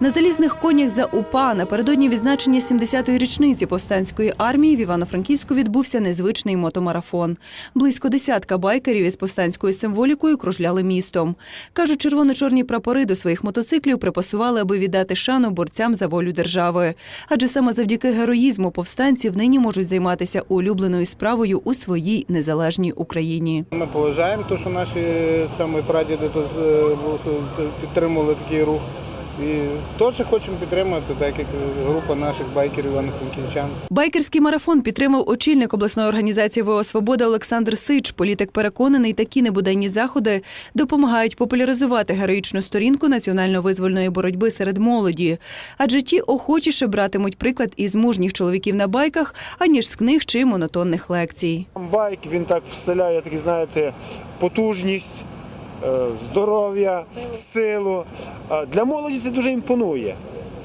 На залізних конях за УПА напередодні відзначення 70-ї річниці повстанської армії в Івано-Франківську відбувся незвичний мотомарафон. Близько десятка байкерів із повстанською символікою кружляли містом. Кажуть, червоно-чорні прапори до своїх мотоциклів припасували, аби віддати шану борцям за волю держави. Адже саме завдяки героїзму повстанців нині можуть займатися улюбленою справою у своїй незалежній Україні. Ми поважаємо те, що наші саме прадіди е, підтримували такий рух. І теж хочемо підтримати, так як група наших байкерів івано-франківчан. Байкерський марафон підтримав очільник обласної організації ВО Свобода Олександр Сич. Політик переконаний, такі небуденні заходи допомагають популяризувати героїчну сторінку національно-визвольної боротьби серед молоді. Адже ті охочіше братимуть приклад із мужніх чоловіків на байках, аніж з книг чи монотонних лекцій. Байк він так вселяє, такі, знаєте, потужність, здоров'я, силу. Для молоді це дуже імпонує.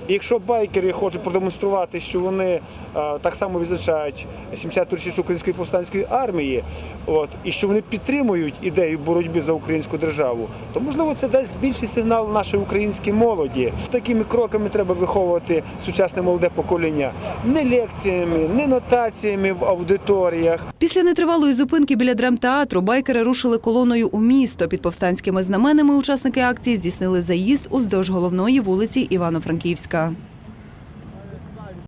І якщо байкери хочуть продемонструвати, що вони е, так само відзначають 70-ту річницю української повстанської армії, от, і що вони підтримують ідею боротьби за українську державу, то можливо це дасть більший сигнал нашій українській молоді. Такими кроками треба виховувати сучасне молоде покоління не лекціями, не нотаціями в аудиторіях, Після нетривалої зупинки біля драмтеатру байкери рушили колоною у місто. Під повстанськими знаменами учасники акції здійснили заїзд уздовж головної вулиці Івано-Франківська. Луцька.